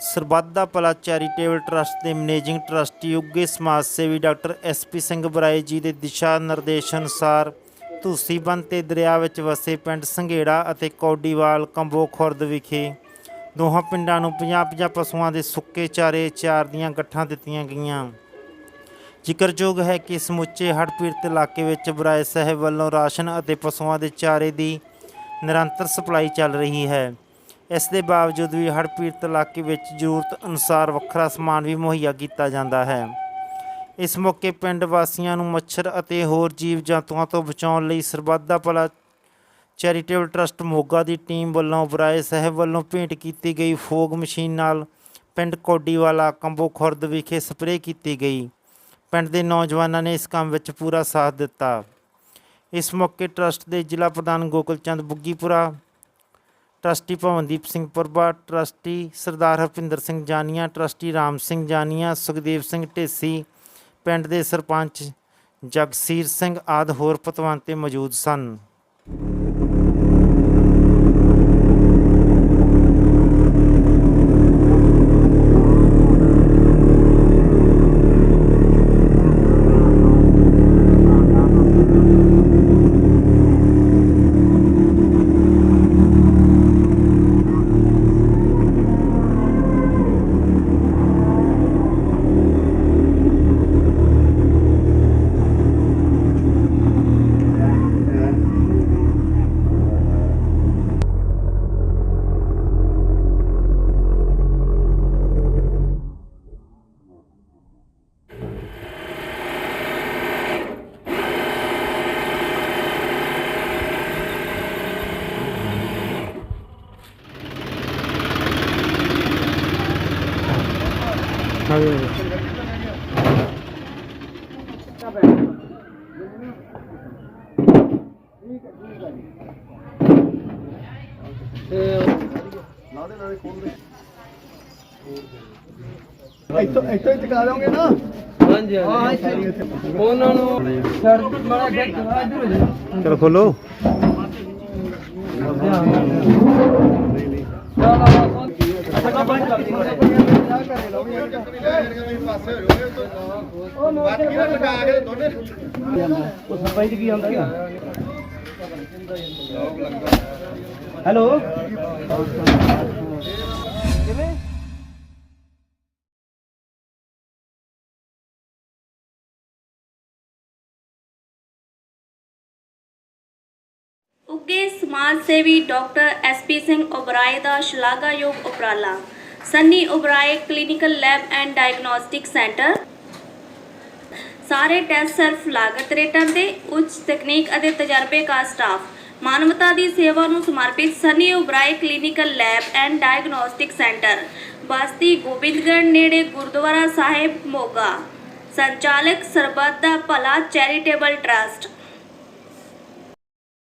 ਸਰਬੱਤ ਦਾ ਭਲਾ charitable trust ਦੇ managing trustee ਉੱਗੇ ਸਮਾਜ ਸੇਵੀ ਡਾਕਟਰ ਐਸਪੀ ਸਿੰਘ ਬਰਾਏ ਜੀ ਦੇ ਦਿਸ਼ਾ ਨਿਰਦੇਸ਼ ਅਨੁਸਾਰ ਧੂਸੀਬੰਦ ਤੇ ਦਰਿਆ ਵਿੱਚ ਵਸੇ ਪਿੰਡ ਸੰਘੇੜਾ ਅਤੇ ਕੌਡੀਵਾਲ ਕੰਬੋ ਖੁਰਦ ਵਿਖੇ ਦੋਹਾਂ ਪਿੰਡਾਂ ਨੂੰ 50-50 ਪਸ਼ੂਆਂ ਦੇ ਸੁੱਕੇ ਚਾਰੇ ਚਾਰ ਦੀਆਂ ਗੱਠਾਂ ਦਿੱਤੀਆਂ ਗਈਆਂ। ਜ਼ਿਕਰਯੋਗ ਹੈ ਕਿ ਸਮੁੱਚੇ ਹੜ੍ਹ ਪੀੜਤ ਇਲਾਕੇ ਵਿੱਚ ਬਰਾਏ ਸਾਹਿਬ ਵੱਲੋਂ ਰਾਸ਼ਨ ਅਤੇ ਪਸ਼ੂਆਂ ਦੇ ਚਾਰੇ ਦੀ ਨਿਰੰਤਰ ਸਪਲਾਈ ਚੱਲ ਰਹੀ ਹੈ। ਇਸ ਦੇ ਬਾਵਜੂਦ ਵੀ ਹੜ੍ਹ ਪੀੜਤ ਇਲਾਕੇ ਵਿੱਚ ਜ਼ਰੂਰਤ ਅਨੁਸਾਰ ਵੱਖਰਾ ਸਮਾਨ ਵੀ ਮੁਹੱਈਆ ਕੀਤਾ ਜਾਂਦਾ ਹੈ। ਇਸ ਮੌਕੇ ਪਿੰਡ ਵਾਸੀਆਂ ਨੂੰ ਮੱਛਰ ਅਤੇ ਹੋਰ ਜੀਵ ਜੰਤੂਆਂ ਤੋਂ ਬਚਾਉਣ ਲਈ ਸਰਬੱਤ ਦਾ ਭਲਾ ਚੈਰੀਟੇਬਲ ਟਰਸਟ ਮੋਗਾ ਦੀ ਟੀਮ ਵੱਲੋਂ ਬਰਾਏ ਸਾਹਿਬ ਵੱਲੋਂ ਭੇਂਟ ਕੀਤੀ ਗਈ ਫੋਗ ਮਸ਼ੀਨ ਨਾਲ ਪਿੰਡ ਕੋਡੀਵਾਲਾ ਕੰਬੋ ਖੁਰਦ ਵਿਖੇ ਸਪਰੇਅ ਕੀਤੀ ਗਈ। ਪਿੰਡ ਦੇ ਨੌਜਵਾਨਾਂ ਨੇ ਇਸ ਕੰਮ ਵਿੱਚ ਪੂਰਾ ਸਾਥ ਦਿੱਤਾ। ਇਸ ਮੌਕੇ ਟਰਸਟ ਦੇ ਜ਼ਿਲ੍ਹਾ ਪ੍ਰਧਾਨ Gokal Chand Buggipura trustee Bhavandeep Singh Purba, trustee Sardar Harpinder Singh Janian, trustee Ram Singh Janian, Sukhdev Singh Dhesi, ਪਿੰਡ ਦੇ ਸਰਪੰਚ ਜਗਸੀਰ ਸਿੰਘ ਆਦ ਹੋਰ ਪਤਵੰਤੇ ਮੌਜੂਦ ਸਨ। ਇੱਥੋਂ ਇੱਥੋਂ ਹੀ ਚਕਾ ਦੋਗੇ ਨਾ? ਹਾਂਜੀ ਹਾਂਜੀ। ਉਹਨਾਂ ਨੂੰ ਛੱਡ ਮਾੜਾ ਜਿਹਾ ਇੱਧਰ ਹੋ ਜਾ ਚਲੋ ਖੋਲੋ। ਉਹ ਸਫ਼ਾਈ ਚ ਕੀ ਆਉਂਦਾ ਹੈਲੋ। ਕਿਵੇਂ ਉੱਗੇ ਸਮਾਜ ਸੇਵੀ ਡਾਕਟਰ ਐਸਪੀ ਸਿੰਘ ਓਬਰਾਏ ਦਾ ਸ਼ਲਾਘਾਯੋਗ ਉਪਰਾਲਾ। Sunny Oberoi clinical lab and diagnostic centre ਸਾਰੇ ਟੈਸਟ ਸਿਰਫ ਲਾਗਤ ਰੇਟਾਂ ਤੇ ਉੱਚ ਤਕਨੀਕ ਅਤੇ ਤਜਰਬੇਕਾਰ ਸਟਾਫ। ਮਾਨਵਤਾ ਦੀ ਸੇਵਾ ਨੂੰ ਸਮਰਪਿਤ Sunny Oberoi clinical lab and diagnostic centre Basti Gobindgarh ਨੇੜੇ ਗੁਰਦੁਆਰਾ ਸਾਹਿਬ ਮੋਗਾ। ਸੰਚਾਲਕ ਸਰਬੱਤ ਦਾ ਭਲਾ ਚੈਰੀਟੇਬਲ ਟਰਸਟ